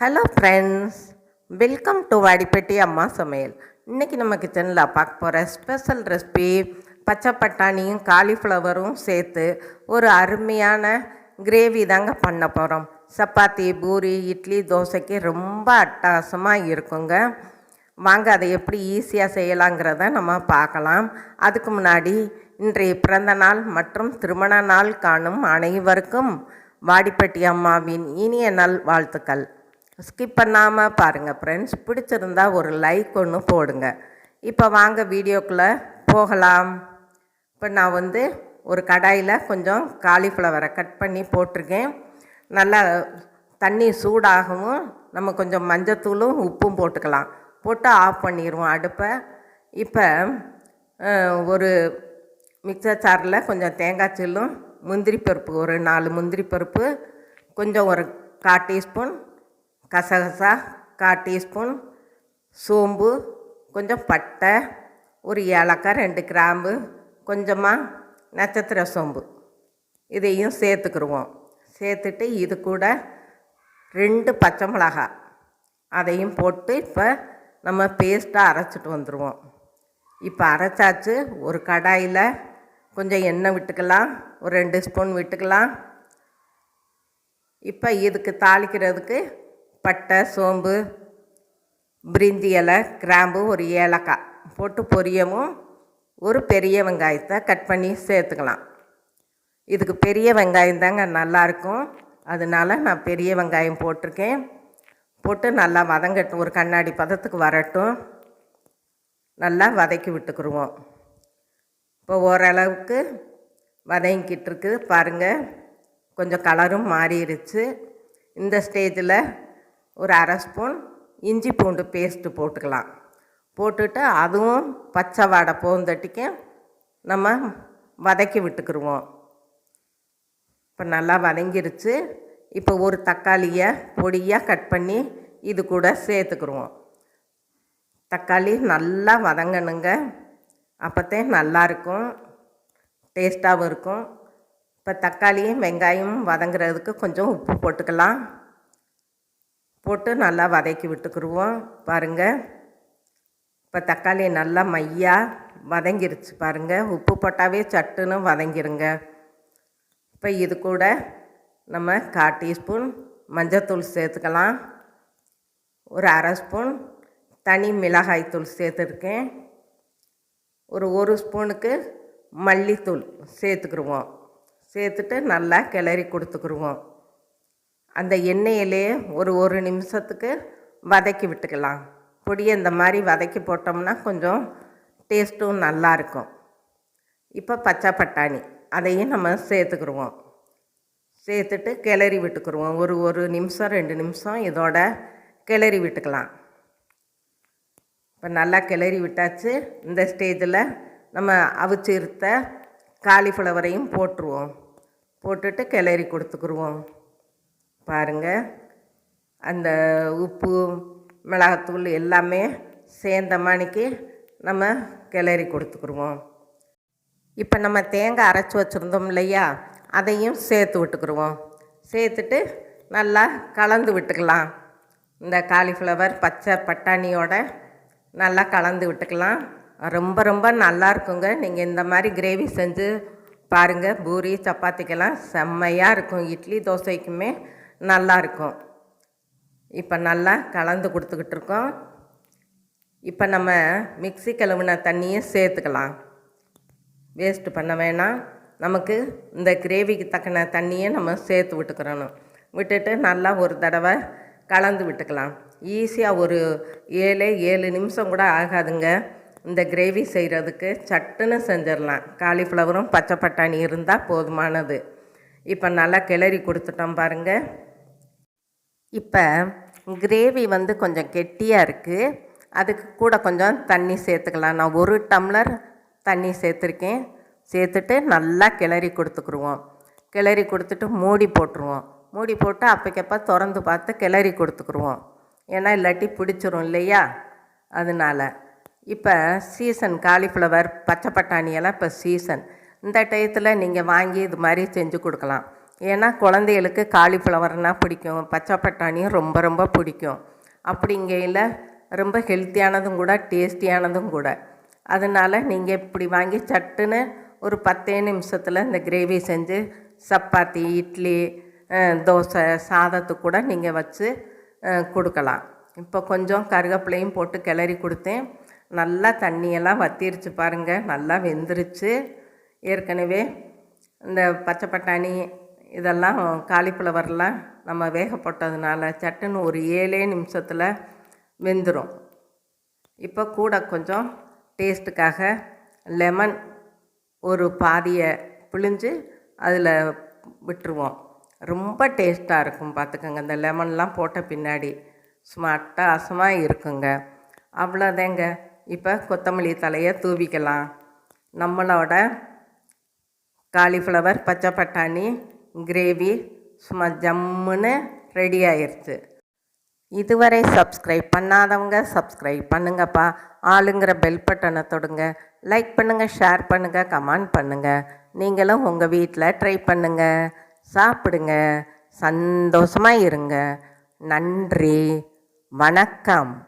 Hello friends welcome to Vadipatti அம்மா சமையல் இன்றைக்கி நம்ம கிச்சனில் பார்க்க போகிற ஸ்பெஷல் ரெசிபி பச்சை பட்டாணியும் காலிஃப்ளவரும் சேர்த்து ஒரு அருமையான கிரேவி தாங்க பண்ண போகிறோம் சப்பாத்தி பூரி இட்லி தோசைக்கு ரொம்ப அட்டாசமாக இருக்குங்க. வாங்க அதை எப்படி ஈஸியாக செய்யலாங்கிறத நம்ம பார்க்கலாம். அதுக்கு முன்னாடி இன்றைய பிறந்த நாள் மற்றும் திருமண நாள் காணும் அனைவருக்கும் வாடிப்பட்டி அம்மாவின் இனிய நல் வாழ்த்துக்கள் ஸ்கிப் பண்ணாமல் பாருங்கள் ஃப்ரெண்ட்ஸ் பிடிச்சிருந்தா ஒரு லைக் ஒன்று போடுங்க. இப்போ வாங்க வீடியோக்குள்ளே போகலாம். இப்போ நான் வந்து ஒரு கடாயில் கொஞ்சம் காலிஃப்ளவரை கட் பண்ணி போட்டிருக்கேன். நல்லா தண்ணி சூடாகவும் நம்ம கொஞ்சம் மஞ்சத்தூளும் உப்பும் போட்டுக்கலாம். போட்டு ஆஃப் பண்ணிடுவோம் அடுப்பை. இப்போ ஒரு மிக்சர் சாரில் கொஞ்சம் தேங்காய் சில்லும் முந்திரி பருப்பு ஒரு நாலு முந்திரி பருப்பு கொஞ்சம் ஒரு கால் டீஸ்பூன் கசகசா கால் டீஸ்பூன் சோம்பு கொஞ்சம் பட்டை ஒரு ஏலக்காய் ரெண்டு கிராம்பு கொஞ்சமாக நட்சத்திர சோம்பு. இதையும் சேர்த்துக்கிடுவோம் சேர்த்துட்டு இது கூட ரெண்டு பச்சை மிளகாய் அதையும் போட்டு இப்போ நம்ம பேஸ்ட்டாக அரைச்சிட்டு வந்துடுவோம் இப்போ அரைச்சாச்சு. ஒரு கடாயில் கொஞ்சம் எண்ணெய் விட்டுக்கலாம். ஒரு ரெண்டு ஸ்பூன் விட்டுக்கலாம். இப்போ இதுக்கு தாளிக்கிறதுக்கு பட்டை சோம்பு பிரிஞ்சி இலை கிராம்பு ஒரு ஏலக்காய். போட்டு பொரியவும் ஒரு பெரிய வெங்காயத்தை கட் பண்ணி சேர்த்துக்கலாம். இதுக்கு பெரிய வெங்காயம் தாங்க நல்லாயிருக்கும். அதனால நான் பெரிய வெங்காயம் போட்டிருக்கேன். போட்டு நல்லா வதங்கட்டும். ஒரு கண்ணாடி பதத்துக்கு வரட்டும். நல்லா வதக்கி விட்டுக்குருவோம். இப்போ ஓரளவுக்கு வதங்கிக்கிட்டு இருக்கு பாருங்கள் கொஞ்சம் கலரும் மாறிடுச்சு இந்த ஸ்டேஜில் ஒரு அரை ஸ்பூன் இஞ்சி பூண்டு பேஸ்ட்டு போட்டுக்கலாம். போட்டுட்டு அதுவும் பச்சை வாடை போந்தட்டிக்க நம்ம வதக்கி விட்டுக்குருவோம். இப்போ நல்லா வதங்கிருச்சு. இப்போ ஒரு தக்காளியை பொடியாக கட் பண்ணி இது கூட சேர்த்துக்குருவோம். தக்காளி நல்லா வதங்கணுங்க. அப்போத்தே நல்லாயிருக்கும் டேஸ்ட்டாகவும் இருக்கும். இப்போ தக்காளியும் வெங்காயமும் வதங்குறதுக்கு கொஞ்சம் உப்பு போட்டுக்கலாம். போட்டு நல்லா வதக்கி விட்டுக்குருவோம். பாருங்கள் இப்போ தக்காளி நல்லா மையாக வதங்கிருச்சு பாருங்கள் உப்பு போட்டாவே சட்டுன்னு வதங்கிருங்க. இப்போ இது கூட நம்ம கால் டீஸ்பூன் மஞ்சத்தூள் சேர்த்துக்கலாம். ஒரு அரை ஸ்பூன் தனி மிளகாய் தூள் சேர்த்துருக்கேன். ஒரு ஒரு ஸ்பூனுக்கு மல்லித்தூள் சேர்த்துக்குருவோம். சேர்த்துட்டு நல்லா கிளறி கொடுத்துக்குருவோம். அந்த எண்ணெயிலே ஒரு ஒரு நிமிஷத்துக்கு வதக்கி விட்டுக்கலாம். பொடியை இந்த மாதிரி வதக்கி போட்டோம்னா கொஞ்சம் டேஸ்ட்டும் நல்லாயிருக்கும் இப்போ பச்சை பட்டாணி அதையும் நம்ம சேர்த்துக்கிடுவோம் சேர்த்துட்டு கிளறி விட்டுக்குருவோம். ஒரு ஒரு நிமிஷம் ரெண்டு நிமிஷம் இதோட கிளறி விட்டுக்கலாம். இப்போ நல்லா கிளறி விட்டாச்சு. இந்த ஸ்டேஜில் நம்ம அவிச்சிருத்த காலிஃப்ளவரையும் போட்டுருவோம். போட்டுட்டு கிளறி கொடுத்துக்குருவோம். பாருங்கள் அந்த உப்பு மிளகாத்தூள் எல்லாமே சேர்ந்த மாணிக்கு நம்ம கிளறி கொடுத்துக்குருவோம். இப்போ நம்ம தேங்காய் அரைச்சி வச்சுருந்தோம் இல்லையா? அதையும் சேர்த்து விட்டுக்குருவோம். சேர்த்துட்டு நல்லா கலந்து விட்டுக்கலாம். இந்த காலிஃப்ளவர் பச்சை பட்டாணியோட நல்லா கலந்து விட்டுக்கலாம். ரொம்ப ரொம்ப நல்லா இருக்குங்க. நீங்கள் இந்த மாதிரி கிரேவி செஞ்சு பாருங்கள் பூரி சப்பாத்திக்கெல்லாம் செம்மையாக இருக்கும். இட்லி தோசைக்குமே நல்லா இருக்கும் இப்போ நல்லா கலந்து கொடுத்துக்கிட்டு இருக்கோம் இப்போ நம்ம மிக்ஸி கழுவுன தண்ணியை சேர்த்துக்கலாம். வேஸ்ட்டு பண்ண வேணாம். நமக்கு இந்த கிரேவிக்கு தக்கன தண்ணியை நம்ம சேர்த்து விட்டுக்கிறணும். விட்டுட்டு நல்லா ஒரு தடவை கலந்து விட்டுக்கலாம். ஈஸியாக ஒரு ஏழு ஏழு நிமிஷம் கூட ஆகாதுங்க. இந்த கிரேவி செய்கிறதுக்கு சட்டுன்னு செஞ்சிடலாம். காலிஃப்ளவரும் பச்சை பட்டாணி இருந்தால் போதுமானது. இப்போ நல்லா கிளறி கொடுத்துட்டோம் பாருங்கள் இப்போ கிரேவி வந்து கொஞ்சம் கெட்டியாக இருக்குது அதுக்கு கூட கொஞ்சம் தண்ணி சேர்த்துக்கலாம். நான் ஒரு டம்ளர் தண்ணி சேர்த்துருக்கேன். சேர்த்துட்டு நல்லா கிளறி கொடுத்துக்குருவோம். கிளறி கொடுத்துட்டு மூடி போட்டுருவோம். மூடி போட்டு அப்போக்கப்போ திறந்து பார்த்து கிளறி கொடுத்துக்குருவோம். ஏன்னா இல்லாட்டி பிடிச்சிரும் இல்லையா? அதனால். இப்போ சீசன் காலிஃப்ளவர் பச்சை பட்டாணியெல்லாம் இப்போ சீசன் இந்த டயத்தில் நீங்கள் வாங்கி இது மாதிரி செஞ்சு கொடுக்கலாம். ஏன்னா குழந்தைகளுக்கு காலிஃப்ளவர்னால் பிடிக்கும் பச்சை பட்டாணியும் ரொம்ப ரொம்ப பிடிக்கும். அப்படிங்கையில் ரொம்ப ஹெல்த்தியானதும் கூட டேஸ்டியானதும் கூட. அதனால் நீங்கள் இப்படி வாங்கி சட்டுன்னு ஒரு பத்தே நிமிஷத்தில் இந்த கிரேவி செஞ்சு சப்பாத்தி இட்லி தோசை சாதத்துக்கு கூட நீங்கள் வச்சு கொடுக்கலாம். இப்போ கொஞ்சம் கருவேப்பிலையும் போட்டு கிளறி கொடுத்தேன். நல்லா தண்ணியெல்லாம் வத்திருச்சு பாருங்கள் நல்லா வெந்துருச்சு. ஏற்கனவே இந்த பச்சை பட்டாணி இதெல்லாம் காலிஃப்ளவர்லாம் நம்ம வேக போட்டதுனால சட்டுன்னு ஒரு ஏழே நிமிஷத்தில் வெந்துடும் இப்போ கூட கொஞ்சம் டேஸ்ட்டுக்காக லெமன் ஒரு பாதியை பிழிஞ்சு அதில் விட்டுருவோம். ரொம்ப டேஸ்ட்டாக இருக்கும் பார்த்துக்கோங்க இந்த லெமன்லாம் போட்ட பின்னாடி சும்மா அட்டகாசமாக இருக்குங்க. அவ்வளோதாங்க. இப்போ கொத்தமல்லி தலையை தூவிக்கலாம். நம்மளோட காலிஃப்ளவர் பச்சை பட்டாணி கிரேவி சும்மா ஜம்முன்னு ரெடி ஆயிடுச்சு இதுவரை சப்ஸ்கிரைப் பண்ணாதவங்க சப்ஸ்கிரைப் பண்ணுங்கப்பா. ஆளுங்கிற பெல் பட்டனை தொடுங்க. லைக் பண்ணுங்கள் ஷேர் பண்ணுங்கள் கமெண்ட் பண்ணுங்கள் நீங்களும் உங்கள் வீட்டில் ட்ரை பண்ணுங்கள் சாப்பிடுங்க. சந்தோஷமாக இருங்க. நன்றி. வணக்கம்.